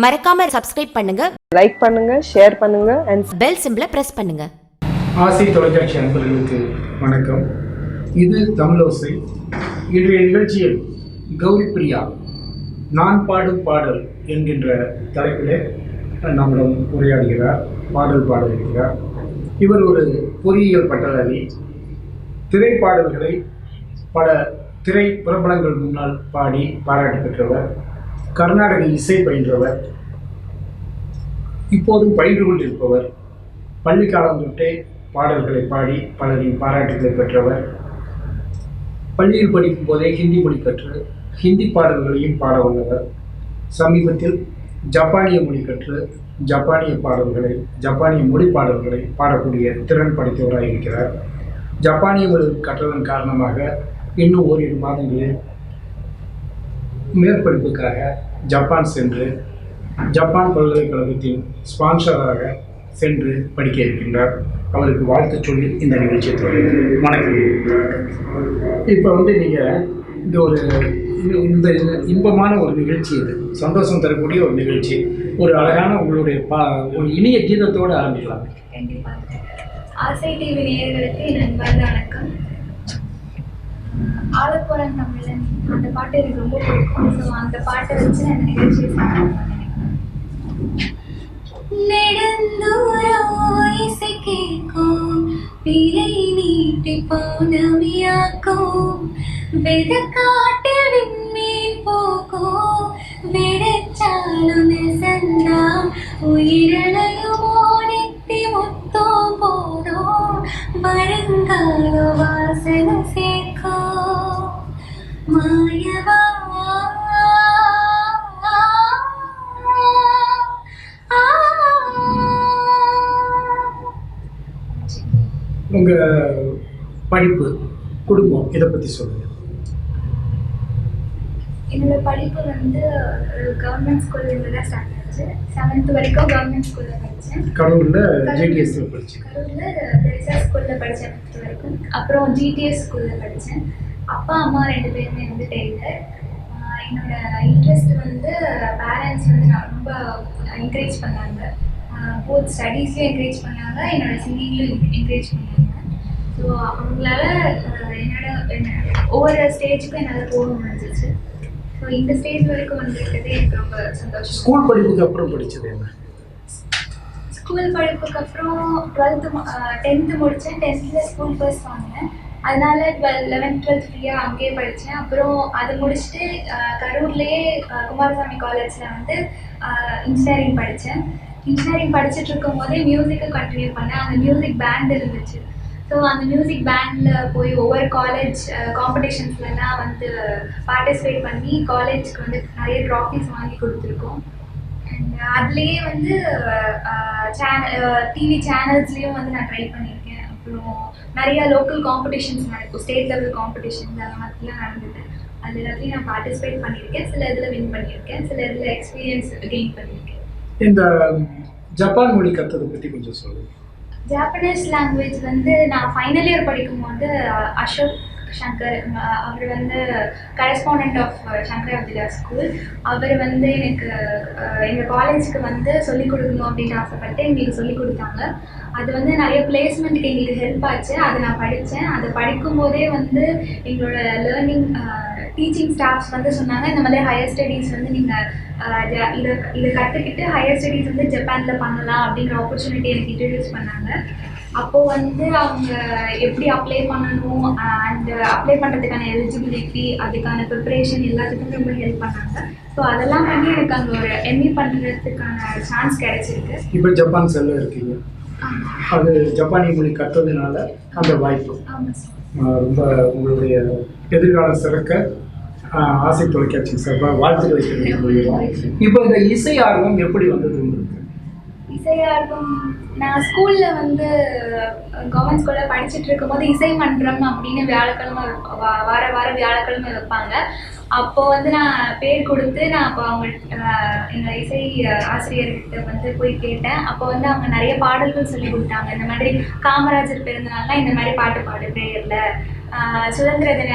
மறக்காம சப்ஸ்கிரைப் பண்ணுங்க. லைக் பண்ணுங்க ஷேர் பண்ணுங்க அண்ட் பெல் சிம்பிளை பிரஸ் பண்ணுங்க. ஆசை தொலைக்காட்சி அன்பர்களுக்கு வணக்கம். இது தமிழோசை. இன்றைய நிகழ்ச்சியில் கௌரி பிரியா நான் பாடும் பாடல் என்கின்ற தலைப்பிலே நம்மிடம் உரையாடுகிறார் பாடல் பாட இருக்கிறார் இவர் ஒரு பொறியியல் பட்டதாரி. திரைப்பாடல்களை பல திரை பிரபலங்கள் முன்னால் பாடி பாராட்டு பெற்றவர். கர்நாடக இசை பயின்றவர். இப்போதும் பயின்று கொண்டிருப்பவர். பள்ளி காலம் தொட்டே பாடல்களை பாடி பலரின் பாராட்டுகளை பெற்றவர். பள்ளியில் படிக்கும் போதே ஹிந்தி மொழி கற்று ஹிந்தி பாடல்களையும் பாட வந்தவர் சமீபத்தில் ஜப்பானிய மொழி கற்று ஜப்பானிய பாடல்களை ஜப்பானிய மொழி பாடல்களை பாடக்கூடிய திறன் படைத்தவராக இருக்கிறார் ஜப்பானிய மொழி கற்றதன் காரணமாக இன்னும் ஓரிரு மாதங்களில் மேற்படிப்புக்காக ஜப்பான் சென்று ஜப்பான் பல்கலைக்கழகத்தின் ஸ்பான்சராக சென்று படிக்க இருக்கின்றார். அவருக்கு வாழ்த்து சொல்லி இந்த நிகழ்ச்சியை தொடங்குகிறேன் வணக்கம். இப்போ வந்து நீங்கள் இந்த ஒரு இந்த- இன்பமான ஒரு நிகழ்ச்சி இது. சந்தோஷம் தரக்கூடிய ஒரு நிகழ்ச்சி. ஒரு அழகான உங்களுடைய பா ஒரு இனிய கீதத்தோடு ஆரம்பிக்கலாம். கண்டிப்பாக ஆசை டிவி நேயர்களுக்கு நண்பர்கள் வணக்கம். ஆலப்புறம் தமிழன் அந்த பாட்டு எனக்கு ரொம்ப பிடிக்கும். ஸோ அந்த பாட்டை வச்சு நான் நிகழ்ச்சியை நெடுந்தூரம் இசை கேட்கும் பிழை நீட்டி பௌர்ணமியாக்கும். வெதக்காட்டில் விண்மீன் போகும் வெடச்சாலும் நெசந்தாம் உயிரலையும் பற்றி சொல்லுங்கள் என்னோட படிப்பு வந்து கவர்மெண்ட் ஸ்கூல்லேருந்து தான் ஸ்டார்ட் ஆச்சு. செவன்த் வரைக்கும் கவர்மெண்ட் ஸ்கூலில் படித்தேன் கடவுளில் ஜேடிஎஸ்ல படிச்சீங்க. கரூரில் பெருசா ஸ்கூலில் படித்தேன் ஃபிஃப்த் வரைக்கும். அப்புறம் ஜிடிஎஸ் ஸ்கூலில் படித்தேன் அப்பா அம்மா ரெண்டு பேருமே வந்து டெய்லர் என்னோட இன்ட்ரெஸ்ட் வந்து பேரண்ட்ஸ் வந்து நான் ரொம்ப என்கரேஜ் பண்ணாங்க. போத் ஸ்டடீஸ்லையும் என்கரேஜ் பண்ணாங்க என்னோட சிங்கிங்லையும் என்கரேஜ் பண்ணாங்க. ஸோ அவங்களால ஒவ்வொரு ஸ்டேஜுக்கும் என்னால் போக முடிஞ்சிச்சு. ஸோ இந்த ஸ்டேஜ் வரைக்கும் வந்துருக்கிறது எனக்கு ரொம்ப சந்தோஷம். ஸ்கூல் படிப்புக்கு அப்புறம் படிச்சது என்ன? ஸ்கூல் படிப்புக்கு அப்புறம் டுவெல்த்து டென்த்து முடித்தேன் டென்த்தில் ஸ்கூல் ஃபர்ஸ்ட் வாங்கினேன். அதனால டுவெல் லெவன்த் டுவெல்த் ஃப்ரீயாக அங்கேயே படித்தேன் அப்புறம் அதை முடிச்சுட்டு கரூர்லேயே குமாரசாமி காலேஜில் வந்து இன்ஜினியரிங் படித்தேன் இன்ஜினியரிங் படிச்சுட்டு இருக்கும் போதே மியூசிக்கை கண்டினியூ பண்ணேன். அந்த மியூசிக் பேண்ட் இருந்துச்சு. ஸோ அந்த மியூசிக் பேண்டில் போய் ஒவ்வொரு காலேஜ் காம்படிஷன்ஸ்லாம் வந்து பார்ட்டிசிபேட் பண்ணி காலேஜ்க்கு வந்து நிறைய ட்ராஃபிஸ் வாங்கி கொடுத்துருக்கோம். அண்ட் அதுலேயே வந்து சேனல் டிவி சேனல்ஸ்லேயும் வந்து நான் ட்ரை பண்ணியிருக்கேன். அப்புறம் நிறைய லோக்கல் காம்படிஷன்ஸ் நடக்கும். ஸ்டேட் லெவல் காம்படிஷன்ஸ் அந்த மாதிரிலாம் நடந்தது. அது எல்லாத்துலேயும் நான் பார்ட்டிசிபேட் பண்ணியிருக்கேன். சில இதில் வின் பண்ணியிருக்கேன். சில இதில் எக்ஸ்பீரியன்ஸ் கெயின் பண்ணியிருக்கேன். இந்த ஜப்பான் மொழி கற்றுறது பற்றி கொஞ்சம் சொல்லுங்கள் ஜாப்பனீஸ் லாங்குவேஜ் வந்து நான் ஃபைனல் இயர் படிக்கும்போது அசோக் சங்கர் அவர் வந்து correspondent of Shankar Abdullah school அவர் வந்து எனக்கு எங்கள் காலேஜுக்கு வந்து சொல்லிக் கொடுக்கணும் அப்படின்னு ஆசைப்பட்டு எங்களுக்கு சொல்லிக் கொடுத்தாங்க. அது வந்து நிறைய பிளேஸ்மெண்ட்டுக்கு எங்களுக்கு ஹெல்ப் ஆச்சு. அதை நான் படித்தேன். அதை படிக்கும்போதே வந்து எங்களோட லேர்னிங் டீச்சிங் ஸ்டாஃப்ஸ் வந்து சொன்னாங்க இந்த மாதிரி ஹையர் ஸ்டடீஸ் வந்து நீங்கள் இதை இதை கற்றுக்கிட்டு ஹையர் ஸ்டடீஸ் வந்து ஜப்பானில் பண்ணலாம் அப்படிங்கிற ஆப்பர்ச்சுனிட்டி எனக்கு இன்ட்ரடியூஸ் பண்ணாங்க. அப்போது வந்து அவங்க எப்படி அப்ளை பண்ணணும் அண்ட் அப்ளை பண்ணுறதுக்கான எலிஜிபிலிட்டி அதுக்கான ப்ரிப்பரேஷன் எல்லாத்துக்குமே ரொம்ப ஹெல்ப் பண்ணாங்க. ஸோ அதெல்லாம் பண்ணி எனக்கு அங்கே ஒரு எம்இ பண்ணுறதுக்கான சான்ஸ் கிடைச்சிருக்கு. இப்போ ஜப்பான் செல்ல இருக்கீங்க. அது ஜப்பானிய மொழி கற்றதுனால அந்த வாய்ப்பு. ரொம்ப உங்களுடைய எதிர்காலம் சிறக்க ஆசை தொலைக்காட்சி சார்பாக வாழ்த்துக்களை தெரிவித்துக் கொள்கிறோம். இப்போ இந்த இசை ஆர்வம் எப்படி வந்தது உங்களுக்கு? இசை ஆர்வம் நான் ஸ்கூல்ல வந்து கவர்மெண்ட் ஸ்கூல்ல படிச்சுட்டு இருக்கும்போது இசை மன்றம் அப்படின்னு வியாழக்கிழமை வார வார வியாழக்கிழமை வைப்பாங்க. அப்போ வந்து நான் பேர் கொடுத்து நான் அப்போ அவங்க எங்கள் இசை ஆசிரியர்கிட்ட வந்து போய் கேட்டேன். அப்போ வந்து அவங்க நிறைய பாடல்கள் சொல்லி கொடுத்தாங்க. இந்த மாதிரி காமராஜர் பிறந்தனால இந்த மாதிரி பாட்டு பாடு ப்ரேயரில் சுதந்திர தின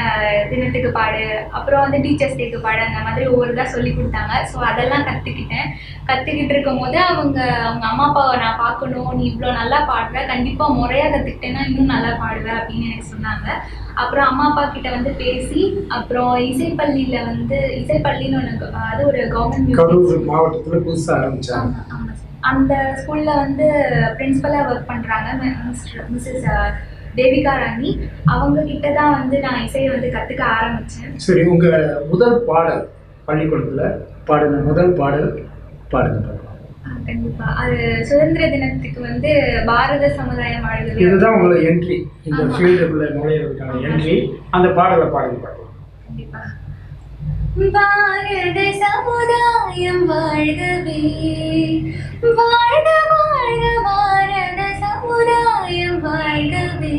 தினத்துக்கு பாடு அப்புறம் வந்து டீச்சர்ஸ் டேக்கு பாடு அந்த மாதிரி ஒவ்வொரு இதாக சொல்லி கொடுத்தாங்க. ஸோ அதெல்லாம் கற்றுக்கிட்டேன் கற்றுக்கிட்டு இருக்கும் போது அவங்க அவங்க அம்மா அப்பாவை நான் பார்க்கணும் நீ இவ்வளோ நல்லா பாடுற கண்டிப்பாக முறையாக கற்றுக்கிட்டேன்னா இன்னும் நல்லா பாடுவ அப்படின்னு எனக்கு சொன்னாங்க. அப்புறம் அம்மா அப்பா கிட்ட வந்து பேசி அப்புறம் இசைப்பள்ளியில் வந்து இசைப்பள்ளின்னு ஒன்று அது ஒரு கவர்மெண்ட் மாவட்டத்தில் புதுசாக ஆரம்பிச்சாங்க. ஆமா, ஆமா. சார். அந்த ஸ்கூல்ல வந்து பிரின்சிபலாக ஒர்க் பண்றாங்க மிஸ்ஸஸ் தேவிகா ராணி அவங்க கிட்ட தான் வந்து நான் இசையை வந்து கத்துக்க ஆரம்பிச்சேன். சரி உங்க முதல் பாடல் பள்ளிக்கூடத்துல பாடின முதல் பாடல் பாடுங்க கண்டிப்பா. அது சுதந்திர தினத்துக்கு வந்து பாரத சமுதாயம் வாழ்கிறது இதுதான் உங்களை என்ட்ரி இந்த. ஃபீல்டுக்குள்ள நுழையிறதுக்கான என்ட்ரி அந்த பாடலை பாடுங்க பார்க்கலாம். கண்டிப்பா. பாரத சமுதாயம் வாழ்கவே வாழ்க வாழ்க பாரத ஓராயம் வாழ்கவே.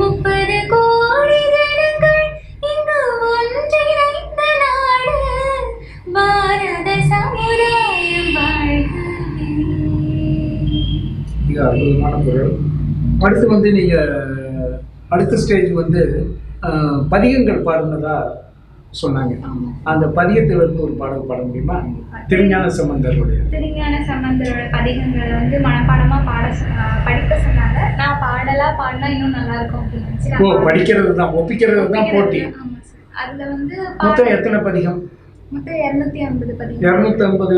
முப்பது கோடி ஜனங்கள் இங்கு ஒன்றிணைந்த நாடு. பாரத சமுதாயம் வாழ்கவே. மிக அற்புதமான குரல். அடுத்து வந்து நீங்க அடுத்த ஸ்டேஜ் வந்து பதிகங்கள் பாடுனதா சொன்னாங்க. ஆமா. அந்த பதிகத்துல இருந்து ஒரு பாடல் பாட முடியுமா? திருஞான சம்பந்தருடைய. திருஞான சம்பந்தரோட பதிகங்களை வந்து மனப்பாடமா பாட படிக்க சொன்னாங்க. நான் பாடலா பாடினா இன்னும் நல்லா இருக்கும் அப்படின்னு ஓ. படிக்கிறது தான் ஒப்பிக்கிறது தான் போட்டி. அதுல வந்து மொத்தம் எத்தனை பதிகம்? மொத்தம் இருநூத்தி ஐம்பது பதிகம். இரநூத்தி ஐம்பது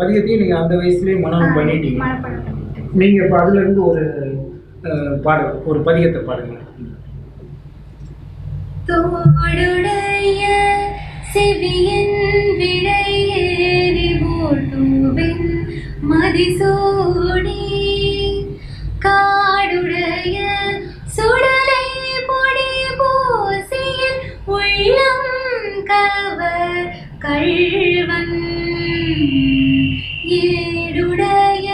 பதிகத்தையும் நீங்க அந்த வயசுலயே மனநம் பண்ணிட்டீங்க. நீங்க இப்போ அதுல இருந்து ஒரு பாடல் ஒரு பதிகத்தை பாடுங்க. தோடுடைய செவியின் செவியன் ஏறி ஓட்டுவின் மதிசூடி காடுடைய சுடலை பொடி பூசியன் உள்ளம் கவர் கள்வன். ஏடுடைய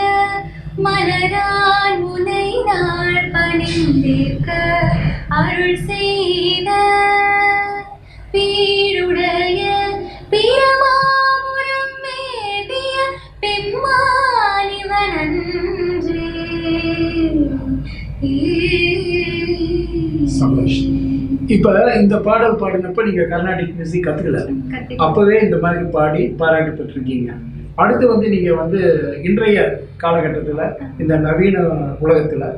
மலரா இப்போ இந்த பாடல் பாடினப்ப நீங்க கர்நாடிக் மியூசிக் கத்துக்கல. அப்பவே இந்த மாதிரி பாடி பாராட்டு பெற்றிருக்கீங்க. அடுத்து வந்து நீங்க வந்து இன்றைய காலகட்டத்துல இந்த நவீன உலகத்துல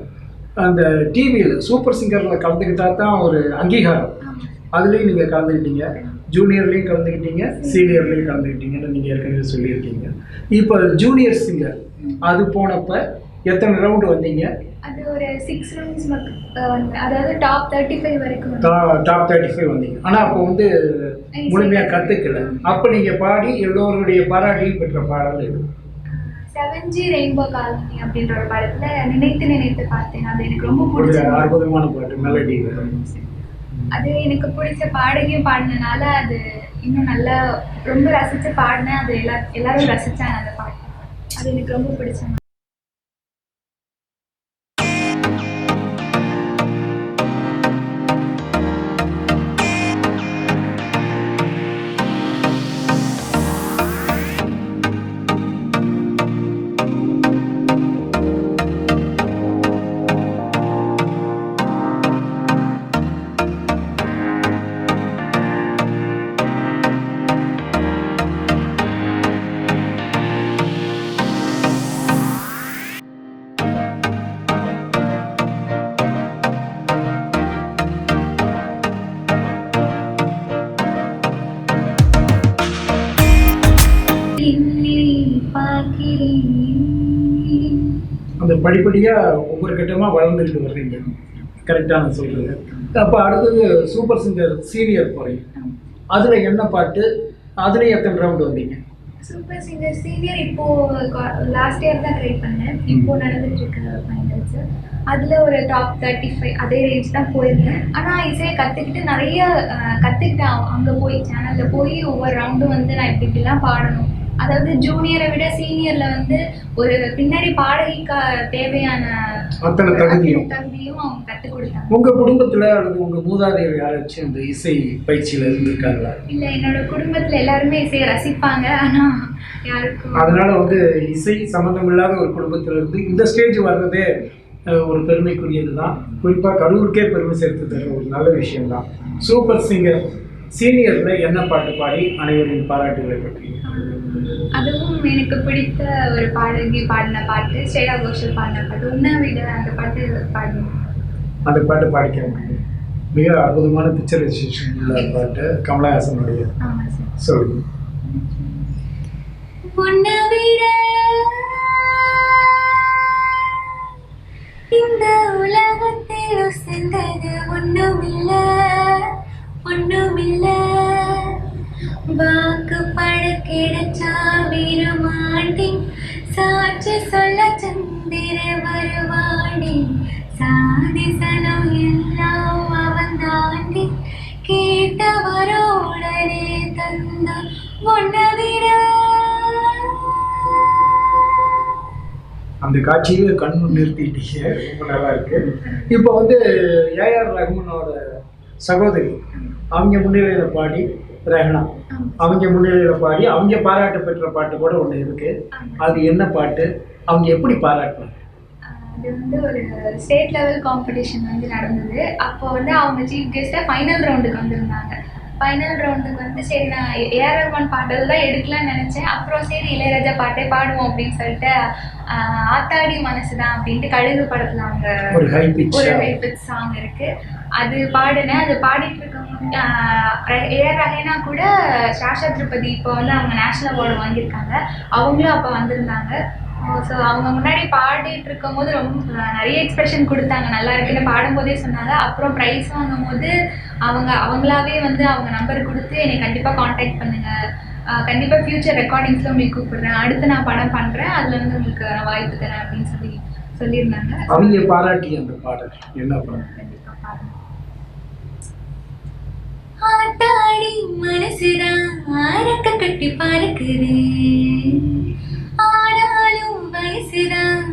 அந்த டிவியில் சூப்பர் சிங்கர்ல கலந்துக்கிட்டா தான் ஒரு அங்கீகாரம். அதுலேயும் நீங்கள் கலந்துக்கிட்டீங்க. ஜூனியர்லேயும் கலந்துக்கிட்டீங்க சீனியர்லேயும் கலந்துக்கிட்டீங்கன்னு நீங்கள் ஏற்கனவே சொல்லியிருக்கீங்க. இப்போ ஜூனியர் சிங்கர் அது போனப்ப எத்தனை ரவுண்டு வந்தீங்க? அது ஒரு சிக்ஸ் ரவுண்ட்ஸ் அதாவது டாப் தேர்ட்டி ஃபைவ் வரைக்கும் டாப் தேர்ட்டி ஃபைவ் வந்தீங்க. ஆனால் அப்போ வந்து முழுமையாக கற்றுக்கல அப்போ நீங்கள் பாடி எல்லோருடைய பாராட்டியும் பெற்ற பாடல் இது செவன் ஜி ரெயின்போ காலனி அப்படின்ற ஒரு படத்துல நினைத்து நினைத்து பார்த்தேன். அது எனக்கு ரொம்ப பிடிச்ச அற்புதமான பாட்டு மெலடி அது எனக்கு பிடிச்ச பாடகையும் பாடினனால அது இன்னும் நல்லா ரொம்ப ரசிச்சு பாடினேன். அது எல்லா எல்லாரும் ரசிச்சாங்க அந்த பாட்டு. அது எனக்கு ரொம்ப பிடிச்ச படிப்படியாக ஒவ்வொரு கட்டமாக வளர்ந்துக்கிட்டு வர்றீங்க. கரெக்டாக நான் சொல்கிறது அப்போ அடுத்தது சூப்பர் சிங்கர் சீனியர் போகிறீங்க அதில் என்ன பாட்டு? அதுலேயும் எத்தனை ரவுண்டு வந்தீங்க? சூப்பர் சிங்கர் சீனியர் இப்போ லாஸ்ட் இயர் தான் ட்ரை பண்ணேன். இப்போ நடந்துட்டு இருக்க ஃபைனல்ஸ் அதுல ஒரு டாப் தேர்ட்டி ஃபைவ் அதே ரேஞ்ச் தான் போயிருந்தேன். ஆனா இசையை கத்துக்கிட்டு நிறைய அங்க- அங்க போய் சேனல்ல போய் ஒவ்வொரு ரவுண்டும் வந்து நான் இப்படி இப்படிலாம் பாடணும். அதாவது ஜூனியரை விட சீனியர்ல வந்து ஒரு பின்னாடி பாடகிக்கு தேவையான அத்தனை தகுதியும். தகுதியும் அவங்க கற்றுக் கொடுத்தாங்க. உங்கள் குடும்பத்தில் அல்லது உங்கள் மூதாதையர் யாராச்சும் இந்த இசை பயிற்சியில் இருந்திருக்காங்களா? இல்ல என்னோட குடும்பத்துல எல்லாருமே இசையை ரசிப்பாங்க ஆனா யாருக்கும் அதனால வந்து இசை சம்மந்தம் இல்லாத ஒரு குடும்பத்துல இருந்து இந்த ஸ்டேஜ் வர்றதே ஒரு பெருமைக்குரியது தான் குறிப்பாக கரூருக்கே பெருமை சேர்த்து தர ஒரு நல்ல விஷயம்தான். சூப்பர் சிங்கர் சீனியரில் என்ன பாட்டு பாடி அனைவரின் பாராட்டுகளை பெற்றீங்க அதுவும் எனக்கு பிடித்த ஒரு பாடகி பாடின பாட்டு ஸ்ரேயா கோஷல் பாடின பாட்டு. உன்னை விட அந்த பாட்டு பாடணும் அந்த பாட்டு பாடிக்க மிக அற்புதமான பிக்சரைசேஷன் உள்ள பாட்டு கமலஹாசனுடைய. சொல்லுங்க. உன்னை விட இந்த உலகத்தில் உசந்தது ஒண்ணுமில்ல ஒண்ணுமில்ல. வாக்குப்பட கிடைச்சா விருமாண்டேன். சாட்சி சொல்ல சந்திர வருவாண்டி சாதிசனம் எல்லாம் அவன் தாண்டி கேட்டவரோடனே தந்த ஒன்ன விட. அந்த காட்சியில கண் நிறுத்திட்டீங்க. ரொம்ப நல்லா இருக்கு. இப்போ வந்து ஏஆர் ரஹ்மானோட சகோதரி அவங்க முன்னிலையில பாடி ரஹ்னா அவங்க முன்னிலையில பாடி அவங்க பாராட்டு பெற்ற பாட்டு கூட ஒன்று இருக்கு. அது என்ன பாட்டு? அவங்க எப்படி பாராட்டினாங்க? அது வந்து ஒரு ஸ்டேட் லெவல் காம்படிஷன் வந்து நடந்தது. அப்போ வந்து அவங்க சீஃப் கெஸ்ட்டாக ஃபைனல் ரவுண்டுக்கு வந்திருந்தாங்க. ஃபைனல் ரவுண்டுக்கு வந்து சரி நான் ஏஆர் ரஹ்மான் பாடல் தான் எடுக்கலாம்னு நினச்சேன். அப்புறம் சரி இளையராஜா பாட்டே பாடுவோம் அப்படின்னு சொல்லிட்டு ஆத்தாடி மனசு தான் அப்படின்ட்டு கழுகு படத்தில் அவங்க ஒரு ஹை பிச் சாங் இருக்கு. அது பாடினேன். அது பாடிட்டு இருக்கும் ஏஆர் ரஹேனா கூட சாஷா திருப்பதி இப்போ வந்து அவங்க நேஷனல் அவார்டு வாங்கியிருக்காங்க. அவங்களும் அப்போ வந்திருந்தாங்க. ஸோ அவங்க முன்னாடி பாடிட்டு இருக்கும் போது ரொம்ப நிறைய எக்ஸ்பிரஷன் கொடுத்தாங்க. நல்லா இருக்குன்னு பாடும்போதே சொன்னாங்க. அப்புறம் ப்ரைஸ் வாங்கும் போது அவங்க அவங்களாவே வந்து அவங்க நம்பர் கொடுத்து என்னை கண்டிப்பாக காண்டாக்ட் பண்ணுங்க. கண்டிப்பாக ஃப்யூச்சர் ஃபியூச்சர் உங்களுக்கு கூப்பிடுறேன். அடுத்து நான் படம் பண்ணுறேன் அதுலருந்து உங்களுக்கு நான் வாய்ப்பு தரேன் அப்படின்னு சொல்லி சொல்லியிருந்தாங்க. அவங்க பாராட்டி அந்த பாடல் என்ன பண்ணுறாங்க கண்டிப்பா பாருங்க ஆத்தாடி மனசுதான் அரக்க கட்டி பார்க்குது ஆனாலும் வயசுதான்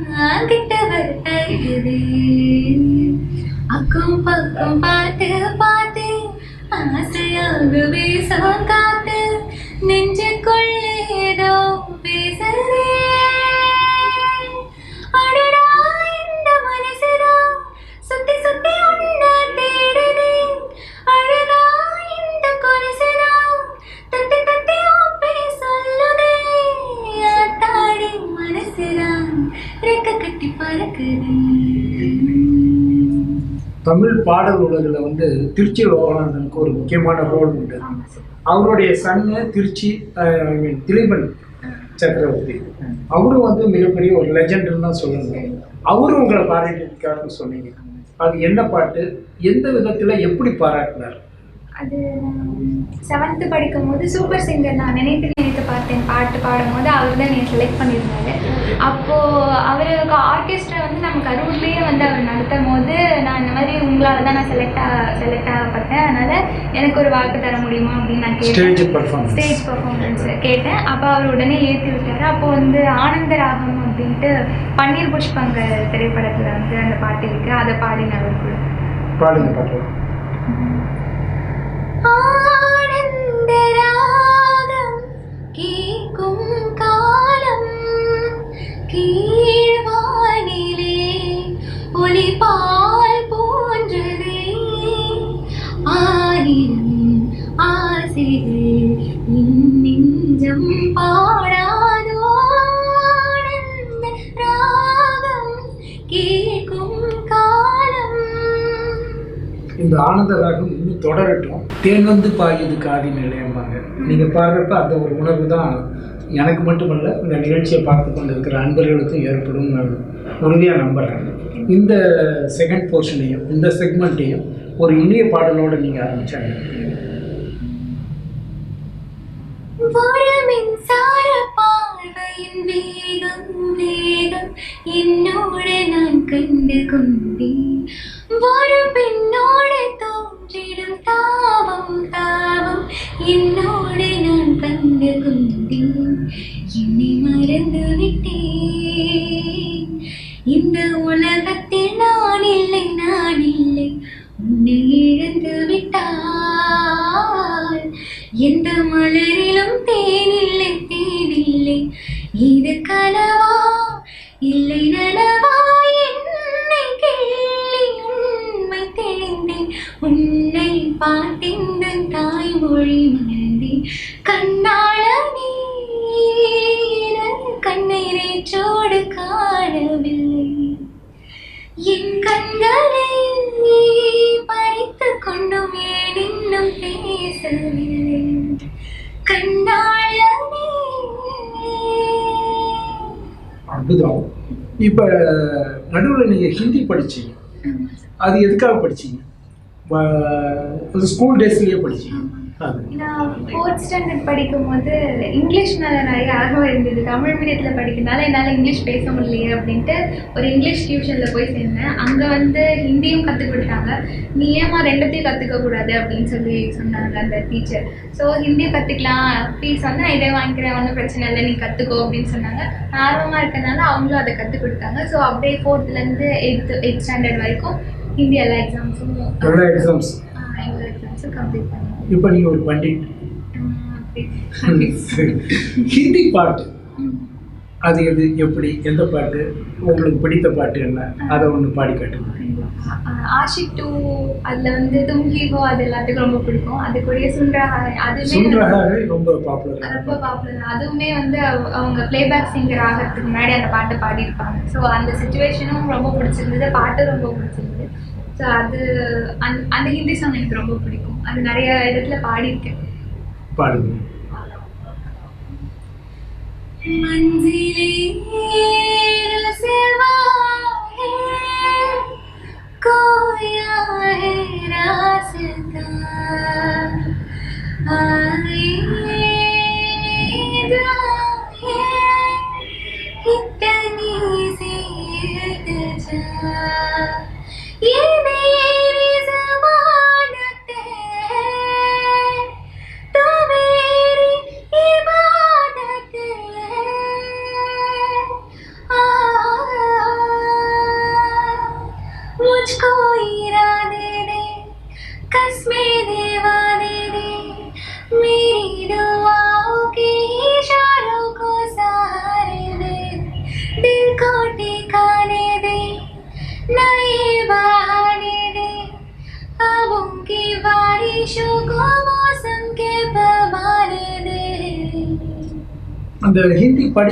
கிட்ட வர தருகுது அக்கம் பக்கம் பார்த்து பார்த்து ஆசையாகவே சாங்காத்து காத்து நெஞ்சுக்குள்ள ஏதோ பேசுதே பாடல் உலகில் வந்து திருச்சி லோகநாதனுக்கு ஒரு முக்கியமான ரோல் உண்டு. அவருடைய son Trichy I mean Dileepan Chakravarthy. அவரும் வந்து மிகப்பெரிய ஒரு லெஜெண்டுன்னு தான் சொல்லணும் அவரும் உங்களை பாராட்டியிருக்காருன்னு சொன்னீங்க. அது என்ன பாட்டு? எந்த விதத்தில் எப்படி பாராட்டினார்? அது செவன்த்து படிக்கும் போது சூப்பர் சிங்கர் நான் நினைத்து நினைத்து பார்த்தேன் பாட்டு பாடும்போது. அவர் தான் என்னை செலக்ட் பண்ணியிருந்தாரு. அப்போது அவருக்கு ஆர்கெஸ்ட்ரா வந்து நம்ம கரூர்லேயே வந்து அவர் நடத்தும் போது நான் இந்த மாதிரி உங்களால் தான் நான் செலக்ட் ஆ செலக்ட் ஆகப்பட்டேன். அதனால் எனக்கு ஒரு வாய்ப்பு தர முடியுமா அப்படின்னு நான் கேட்டேன். ஸ்டேஜ் பர்ஃபார்மன்ஸ் கேட்டேன். அப்போ அவர் உடனே ஏற்றி விட்டார். அப்போ வந்து ஆனந்த ராகம் அப்படின்ட்டு பன்னீர் புஷ்பங்க திரைப்படத்தில் வந்து அந்த பாட்டு இருக்கு. அதை பாடினவர். கூட பாடுங்க பாட்டு. கீழ்வானிலே ஒளி பால் போன்றதே. ஆயிரம் ஆசைகள் என் நெஞ்சம் பாடாதோ? ஆனந்த ராகம் கேட்கும் காலம். இந்த ஆனந்த ராகம் இன்னும் தொடரட்டும். தேன் வந்து பாயுது காதி நிலையம்பாங்க. நீங்கள் பாடுறப்ப அந்த ஒரு உணர்வு தான் எனக்கு மட்டுமல்ல இந்த நிகழ்ச்சியை பார்த்து கொண்டிருக்கிற அன்பர்களுக்கும் ஏற்படும் நான் உறுதியாக நம்புகிறேன் இந்த செகண்ட் போர்ஷனையும் இந்த செக்மெண்ட்டையும் ஒரு இனிய பாடலோடு நீங்கள் ஆரம்பித்தாங்க ஒரு வேகம் வேகம் என்னோட நான் கண்டு கொண்டேன். ஒரு பெண்ணோடு தோன்றிடும் தாவம் தாவம் என்னோட நான் கண்டு கொண்டேன். என்னை மறந்து விட்டேன். இந்த உலகத்தில் நான் இல்லை நான் இல்லை. உன்னை இழந்து விட்டால் எந்த மலரிலும் தேனில்லை தேனில்லை. இது கனவா? இல்லை நனவா? என்னை கேள்வி உண்மை தெரிந்தேன் உன்னை பார்த்திந்த தாய்மொழி மறந்தேன் கண்ணாள நீ கண்ணீரை சோடு காணவில்லை. கண்களை பறித்து கொண்டும் ஏன் இன்னும் பேசவில்லை? அற்புதம். இப்போ நடுவில் நீங்கள் ஹிந்தி படிச்சீங்க. அது எதுக்காக படிச்சீங்க? ஸ்கூல் டேஸ்லேயே படிச்சீங்க. நான் ஃபோர்த் ஸ்டாண்டர்ட் படிக்கும்போது இங்கிலீஷ் மேலே நிறைய ஆர்வம் இருந்தது. தமிழ் மீடியத்தில் படிக்கிறதுனால என்னால் இங்கிலீஷ் பேச முடியலையே அப்படின்ட்டு ஒரு இங்கிலீஷ் டியூஷனில் போய் சேர்ந்தேன். அங்கே வந்து ஹிந்தியும் கற்றுக் கொடுத்தாங்க. நீ ஏமா ரெண்டுத்தையும் கற்றுக்க கூடாது அப்படின்னு சொல்லி சொன்னாங்க அந்த டீச்சர் ஸோ ஹிந்தி கற்றுக்கலாம் ஃபீஸ் வந்து இதே வாங்கிக்கிறேன். ஒன்றும் பிரச்சனை இல்லை. நீ கற்றுக்கோ அப்படின்னு சொன்னாங்க. ஆர்வமாக இருக்கனால அவங்களும் அதை கற்றுக் கொடுத்தாங்க. ஸோ அப்படியே ஃபோர்த்துலேருந்து எயித்து எயிட் ஸ்டாண்டர்ட் வரைக்கும் ஹிந்தி எல்லா எக்ஸாம்ஸும் எக்ஸாம்ஸ் எல்லா எக்ஸாம்ஸும் கம்ப்ளீட் பண்ணேன். இப்போ நீங்கள் ஒரு பண்டிட். ஹிந்தி பாட்டு. அது எது எப்படி எந்த பாட்டு உங்களுக்கு பிடித்த பாட்டு என்ன? அதை ஒன்று பாடி காட்டுங்க. ஆஷிக் டூ அதில் வந்து தும்கி ஹோ அது எல்லாத்துக்கும் ரொம்ப பிடிக்கும். அது கூடயே சுன்ரஹா அதுவுமே சுன்ரஹாவே ரொம்ப பாப்புலர் ரொம்ப பாப்புலர் அதுவுமே வந்து அவ- அவங்க பிளேபேக் சிங்கர் ஆகிறதுக்கு முன்னாடி அந்த பாட்டை பாடியிருப்பாங்க. ஸோ அந்த சுச்சுவேஷனும் ரொம்ப பிடிச்சிருந்தது பாட்டும் ரொம்ப பிடிச்சிருந்தது. ஸோ அது அந் அந்த ஹிந்தி சாங் எனக்கு ரொம்ப பிடிக்கும். அது நிறைய இடத்துல பாடியிருக்கேன். பாடுங்க. கோயா ராசதா.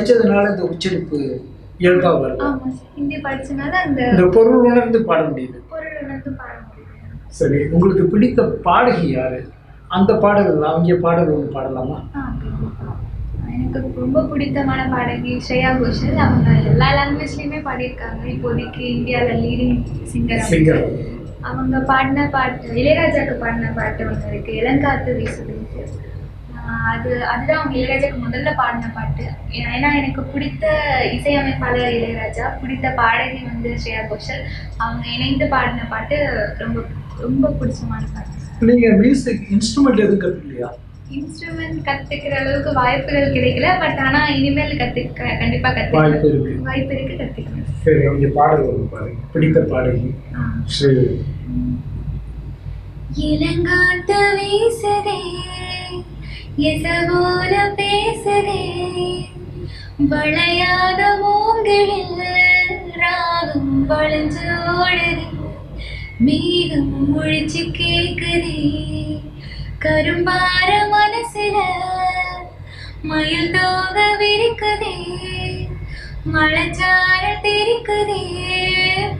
படிச்சதுனால இந்த உச்சரிப்பு இயல்பா வருது. ஹிந்தி படிச்சனால அந்த இந்த பொருள் உணர்ந்து பாட முடியுது. பொருள் உணர்ந்து பாட முடியும் சரி உங்களுக்கு பிடித்த பாடகி யாரு? அந்த பாடல்கள் அவங்க பாடல் ஒன்று பாடலாமா. எனக்கு ரொம்ப பிடித்தமான பாடகி ஸ்ரேயா கோஷல். அவங்க எல்லா லாங்குவேஜ்லேயுமே பாடியிருக்காங்க. இப்போதைக்கு இந்தியாவில் லீடிங் சிங்கர் சிங்கர் அவங்க பாடின பாட்டு இளையராஜாக்கு பாடின பாட்டு ஒன்று இருக்கு. இளங்காத்து வீசுதுன்ட்டு அது அதுதான் அவங்க இளையராஜாக்கு முதல்ல பாடின பாட்டு. ஏன்னா எனக்கு பிடித்த இசையமைப்பாளர் இளையராஜா பிடித்த பாடகி வந்து ஸ்ரேயா கோஷல். அவங்க இணைந்து பாடின பாட்டு ரொம்ப ரொம்ப பிடிச்சமான பாட்டு. நீங்க மியூசிக் இன்ஸ்ட்ருமெண்ட் எதுவும் கத்துக்கலையா? இன்ஸ்ட்ருமெண்ட் கத்துக்கிற அளவுக்கு வாய்ப்புகள் கிடைக்கல பட் ஆனா இனிமேல் கத்துக்க கண்டிப்பா வாய்ப்பு கத்துக்க இருக்கு. வாய்ப்பு இருக்கு கத்துக்கணும் சரி அவங்க பாடல் பாருங்க. பிடித்த பாடகி சரி இளங்காத்து வீசுதே எசபோல பேசுதே வளையாத மூங்கிலில் ராகம் வளைஞ்சு ஓடுதே. முழிச்சு கேக்குதே. கரும்பார மனசுல மயில் தோக விரிக்குதே. மழைச்சார தெரிக்குதே.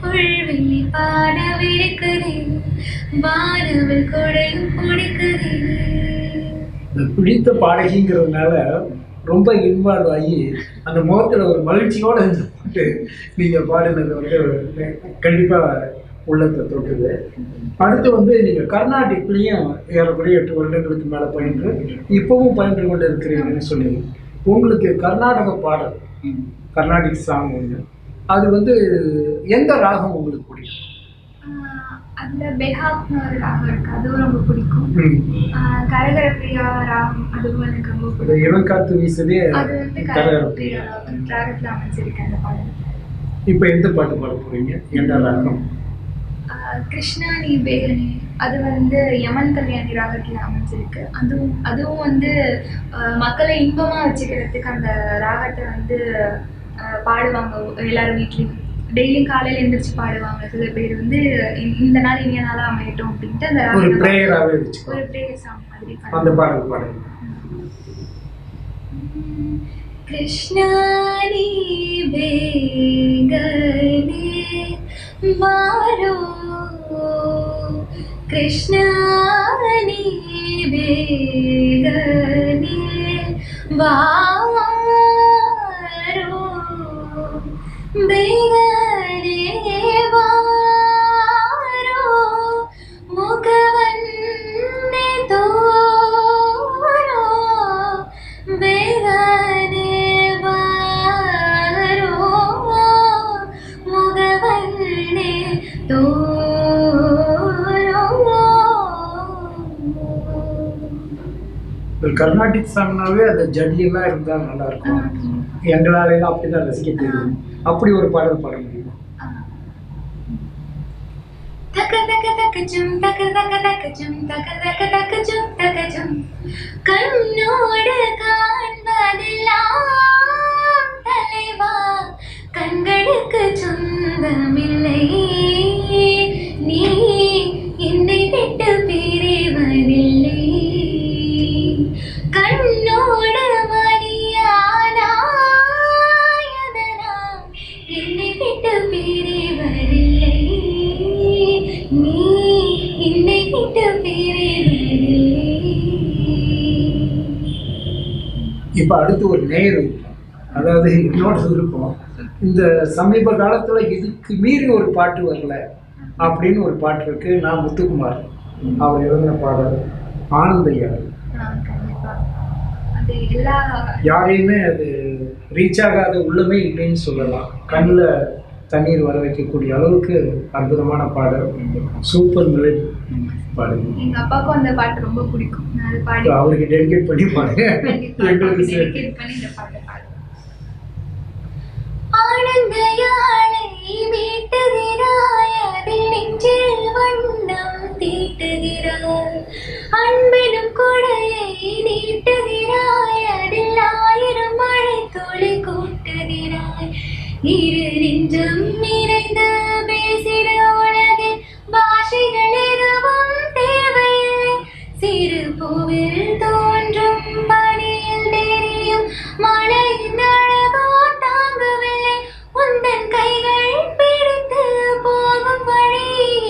புல்வெளி பாட விரிக்குதே. வானவள் கொடையும் பிடிக்குதே இந்த பிடித்த பாடகிங்கிறதுனால ரொம்ப இன்வால்வ் ஆகி அந்த முகத்தில் ஒரு மகிழ்ச்சியோடு இந்த பாட்டு நீங்கள் பாடினது வந்து கண்டிப்பாக உள்ளத்தை தொட்டுது. அடுத்து வந்து நீங்கள் கர்நாடிக்லயும் ஏறக்குறைய எட்டு வருடங்களுக்கு மேலே பயின்று இப்பவும் பயின்று கொண்டு இருக்கிறீங்கன்னு சொன்னீங்க உங்களுக்கு கர்நாடக பாடல் கர்நாடிக் சாங் ஒன்று அது வந்து எந்த ராகம் உங்களுக்கு பிடிக்கும்? அதுல பெஹாப்னு ஒரு ராகம் இருக்கு. அதுவும் ரொம்ப பிடிக்கும். ம். ஆஹ் கரகரப்பிரியா ராகம் அதுவும் எனக்கு ரொம்ப பிடிக்கும். இளங்காத்து வீசுதே அது வந்து கரகர கரகரப்பிரியா ராகத்துல அமைச்சிருக்கேன் அந்த பாடல். இப்போ எந்த பாட்டு பாட போறீங்க? எந்த ராகம்? கிருஷ்ணா நீ பேகனே அது வந்து யமன் கல்யாணி ராகத்தில் அமைஞ்சிருக்கு. அதுவும் அதுவும் வந்து மக்களை இன்பமாக வச்சுக்கிறதுக்கு அந்த ராகத்தை வந்து பாடுவாங்க எல்லாரும் வீட்லேயும். டெய்லியும் காலையில எந்திரிச்சு பாடுவாங்க சில பேர் வந்து இந்த நாள் இனிய நாளா அமையட்டும் அப்படின்ட்டு அந்த ஒரு பிரேயராகவே ஒரு பிரேயர் சாங் மாதிரி அந்த பாடல் பாடுங்க கிருஷ்ணானி மாறோ கிருஷ்ணானி பேகனே வா கர்நாடிக் சாங்னாவே அந்த ஜடியெல்லாம் இருந்தால் நல்லா இருக்கும் எங்களாலேயும் அப்படிதான் ரசிக்க தெரியும். அப்படி ஒரு பாடல் பாட முடியுமா? கண்ணோடு காண்பதெல்லாம் தலைவா கண்களுக்கு சொந்தமில்லை. ஒரு இருக்கும் அதாவது என்னோட விருப்பம் இந்த சமீப காலத்துல இதுக்கு மீறி ஒரு பாட்டு வரல அப்படின்னு ஒரு பாட்டு இருக்கு. நான் முத்துக்குமார் அவர் எழுதின பாடல் ஆனந்த யாழ் ஆ, கண்டிப்பா. அது எல்லா யாரையுமே அது ரீச் ஆகாத உள்ளமே இல்லைன்னு சொல்லலாம். கண்ணில் தண்ணீர் வர வைக்கக்கூடிய அளவுக்கு அற்புதமான பாடல். சூப்பர் மெலடி பாடல் எங்க அப்பாவுக்கும் அந்த பாட்டு ரொம்ப பிடிக்கும். நான் அது பாடி அவருக்கு டெடிகேட் பண்ணி பாடுங்க எங்களுக்கு dedicate பண்ணி இந்த பாட்டை பாடுவேன். ஆனந்த யாழை மீட்டுகிறாய் அதில் நெஞ்சில் வண்ணம் தீட்டுகிறாய் அன்பினும் கொடையை நீட்டுகிறாய் அதில் ஆயிரம் மழை துளி கூட்டுகிறாய் இரு நெஞ்சம் நிறைந்து பேசிட உலகில் பாஷைகள் எதுவும் தேவையில்லை. சிறு பூவில் தோன்றும் பணியில் தெரியும். மழையின் அழகோ தாங்கவில்லை. உந்தன் கைகள் பிடித்து போகும் வழி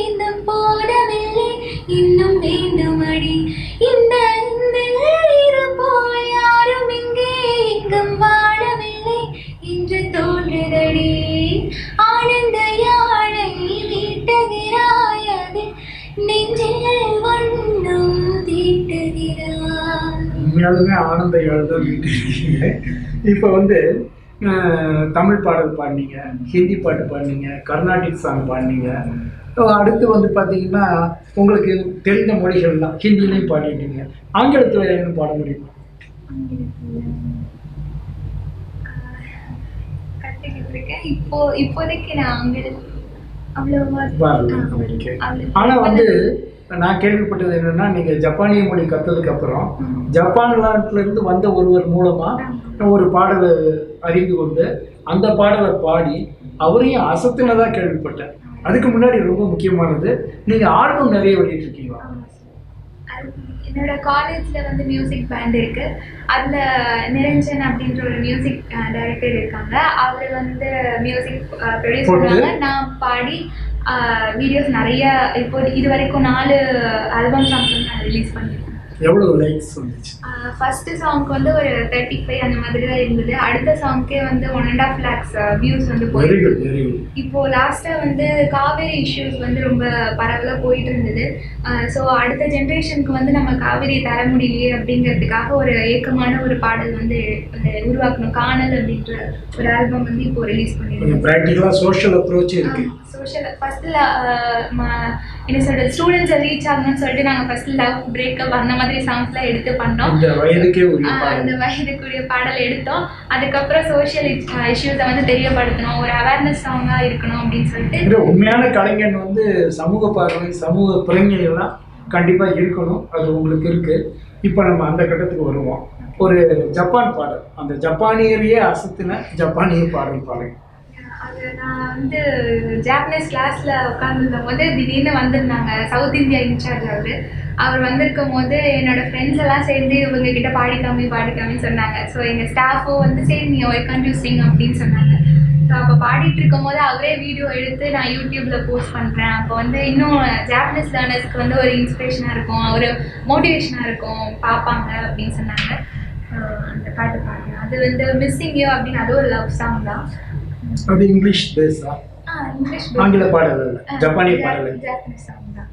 இன்னும் போடவில்லை இன்னும் வேண்டும் அடி. இந்த அன்பில் இருப்போல் யாரும் இங்கே எங்கும் வாழவில்லை. என்று தோன்றுதடி. உண்மையாலுமே ஆனந்த தான் மீட்டிருக்கீங்க இப்போ வந்து தமிழ் பாடல் பாடினீங்க ஹிந்தி பாட்டு பாடினீங்க கர்நாடிக் சாங் பாடினீங்க. அடுத்து வந்து பார்த்தீங்கன்னா உங்களுக்கு தெரிந்த மொழிகள் தான் ஹிந்திலையும் பாடிட்டீங்க. ஆங்கிலத்தில் எதுவும் பாட முடியுமா? இப்போ இப்போதைக்கு நான் ஆங்கிலம் அவ்வளோவா ஆனால் வந்து நான் கேள்விப்பட்டது என்னன்னா நீங்கள் ஜப்பானிய மொழி கற்றதுக்கு அப்புறம் ஜப்பான் நாட்டுல இருந்து வந்த ஒருவர் மூலமா ஒரு பாடலை அறிந்து கொண்டு அந்த பாடலை பாடி அவரையும் அசத்துனதா கேள்விப்பட்டேன். அதுக்கு முன்னாடி ரொம்ப முக்கியமானது நீங்க ஆல்பம் நிறைய வெளியிட்டிருக்கீங்களா? என்னோட காலேஜில் வந்து மியூசிக் பேண்ட் இருக்கு. அதில் நிரஞ்சன் அப்படின்ற ஒரு மியூசிக் டைரக்டர் இருக்காங்க. அவர் வந்து மியூசிக் ப்ரொடியூஸ் போட்டு? பண்ணுவாங்க நான் பாடி வீடியோஸ் நிறைய இப்போ இது வரைக்கும் நாலு ஆல்பம் சாங்ஸ் வந்து நான் ரிலீஸ் பண்ணியிருக்கேன் எவ்வளவு லைக்ஸ் வந்துச்சு? ஃபர்ஸ்ட் சாங்க்கு வந்து ஒரு தேர்ட்டி ஃபைவ் அந்த மாதிரி தான் இருந்தது. அடுத்த சாங்க்கே வந்து one and half lakhs views வந்து போயிருக்கு இப்போ லாஸ்ட்டாக வந்து காவேரி இஷ்யூஸ் வந்து ரொம்ப பரவலாக போயிட்டு இருந்தது. ஸோ அடுத்த ஜென்ரேஷனுக்கு வந்து நம்ம காவேரி தர முடியலையே அப்படிங்கிறதுக்காக ஒரு ஏக்கமான ஒரு பாடல் வந்து உருவாக்கணும். காணல் அப்படின்ற ஒரு ஆல்பம் வந்து இப்போ ரிலீஸ் பண்ணியிருக்கோம் ப்ராக்டிக்கலாக சோஷியல் அப்ரோச் இருக்கு. சோஷியல் ஃபஸ்ட்டில் என்ன சொல்கிறது ஸ்டூடெண்ட்ஸை ரீச் ஆகணும்னு சொல்லிட்டு நாங்கள் ஃபஸ்ட் லவ் பிரேக்கப் அந்த மாதிரி சாங்ஸ்லாம் எடுத்து பண்ணோம். இந்த அந்த வயதுக்குரிய பாடல் எடுத்தோம். அதுக்கப்புறம் சோஷியல் இஷ்யூஸை வந்து தெரியப்படுத்தணும். ஒரு அவேர்னஸ் சாங்காக இருக்கணும் அப்படின்னு சொல்லிட்டு உண்மையான கலைஞன் வந்து சமூக பார்வை சமூக பிறங்கெல்லாம் கண்டிப்பா இருக்கணும். அது உங்களுக்கு இருக்கு. இப்போ நம்ம அந்த கட்டத்துக்கு வருவோம். ஒரு ஜப்பான் பாடல். அந்த ஜப்பானியரையே அசத்தின ஜப்பானிய பாடல் பாருங்க அது நான் வந்து ஜாப்பனீஸ் கிளாஸில் உட்காந்துருக்கும் போது திடீர்னு வந்திருந்தாங்க. சவுத் இந்தியா இன்சார்ஜ் அவர். அவர் வந்திருக்கும் போது என்னோட ஃப்ரெண்ட்ஸ் எல்லாம் சேர்ந்து இவங்க கிட்ட பாடி காமி பாடி சொன்னாங்க. ஸோ எங்கள் ஸ்டாஃபும் வந்து சரி நீ ஒய் கண்ட் சிங் அப்படின்னு சொன்னாங்க. அப்போ பாடிட்டு இருக்கும் போது அவரே வீடியோ எடுத்து நான் யூடியூப்பில் போஸ்ட் பண்ணுறேன் அப்போ வந்து இன்னும் ஜாப்பனீஸ் லேர்னர்ஸ்க்கு வந்து ஒரு இன்ஸ்பிரேஷனாக இருக்கும். ஒரு மோட்டிவேஷனாக இருக்கும். பார்ப்பாங்க அப்படின்னு சொன்னாங்க. அந்த பாட்டு பாடுறேன் அது வந்து மிஸ்ஸிங் யூ அப்படின்னு அது ஒரு லவ் சாங் தான். அது இங்கிலீஷ் பேஸா ஆ? இங்கிலீஷ் ஆங்கில பாடல் ஜப்பானிய பாடல். ஜாப்பனீஸ் சாங் தான்.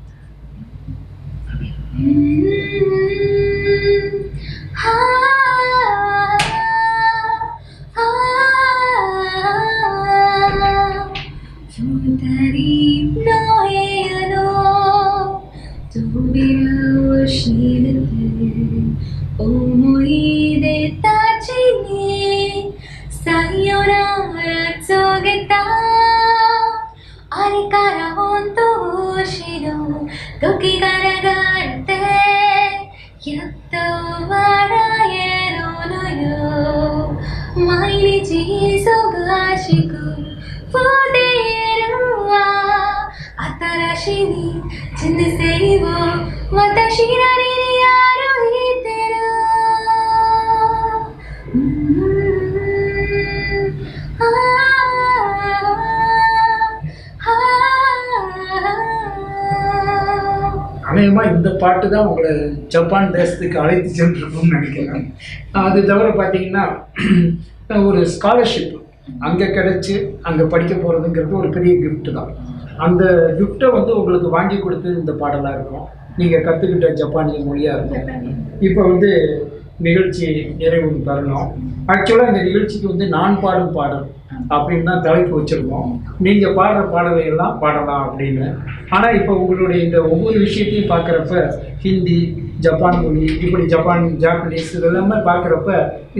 அநேகமா இந்த பாட்டு தான் உங்களை ஜப்பான் தேசத்துக்கு அழைத்து சென்றிருக்கும்னு நினைக்கிறேன். அது தவிர பார்த்தீங்கன்னா ஒரு ஸ்காலர்ஷிப் அங்கே கிடச்சி அங்கே படிக்க போகிறதுங்கிறது ஒரு பெரிய கிஃப்ட்டு தான். அந்த கிஃப்ட்டை வந்து உங்களுக்கு வாங்கி கொடுத்தது இந்த பாடலாக இருக்கும். நீங்கள் கற்றுக்கிட்ட ஜப்பானிய மொழியாக இருக்கும். இப்போ வந்து நிகழ்ச்சி நிறைவு தருணம் ஆக்சுவலாக இந்த நிகழ்ச்சிக்கு வந்து நான் பாடும் பாடல் அப்படின்னு தான் தலைப்பு வச்சுருக்கோம். நீங்கள் பாடுற பாடலையெல்லாம் பாடலாம் அப்படின்னு. ஆனால் இப்போ உங்களுடைய இந்த ஒவ்வொரு விஷயத்தையும் பார்க்குறப்ப ஹிந்தி ஜப்பான் மொழி இப்படி ஜப்பான் ஜாப்பனீஸ் இதெல்லாமே பார்க்குறப்ப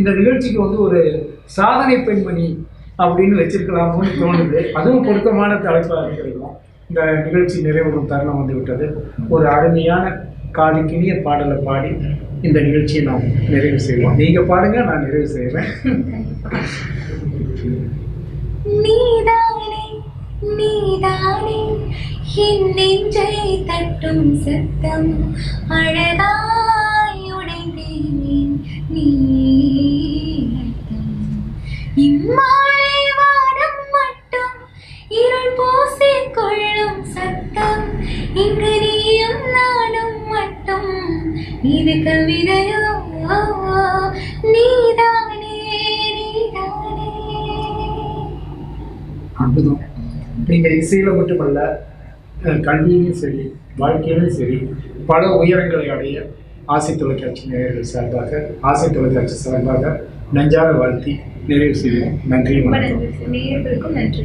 இந்த நிகழ்ச்சிக்கு வந்து ஒரு சாதனை பெண்மணி அப்படின்னு வச்சிருக்கலாமோன்னு தோணுது. அதுவும் பொருத்தமான தலைப்பாக இருக்கிறோம் இந்த நிகழ்ச்சி நிறைவுறும் தருணம் வந்து விட்டது ஒரு அருமையான காதுக்கினிய பாடலை பாடி இந்த நிகழ்ச்சியை நாம் நிறைவு செய்வோம். நீங்கள் பாடுங்க நான் நிறைவு செய்வேன் நீதானே. என் நெஞ்சை தட்டும் சத்தம் அழகாய் உடைந்தேன். நீ அர்த்தம். இம்மாலை வானம் மட்டும் இருள் பூசிக் கொள்ளும் சத்தம். இங்கு நீயும் நானும் மட்டும் இது கவிதையோ நீதானே நீதானே. அற்புதம். நீங்கள் இசையில் மட்டுமல்ல கல்வியிலையும் சரி வாழ்க்கையிலும் சரி பல உயரங்களை அடைய ஆசை தொலைக்காட்சி நேயர்கள் சார்பாக ஆசை தொலைக்காட்சி சார்பாக நெஞ்சார வாழ்த்தி நிறைவு செய்வோம் நன்றி வணக்கம். நன்றி நேயர்களுக்கும் நன்றி.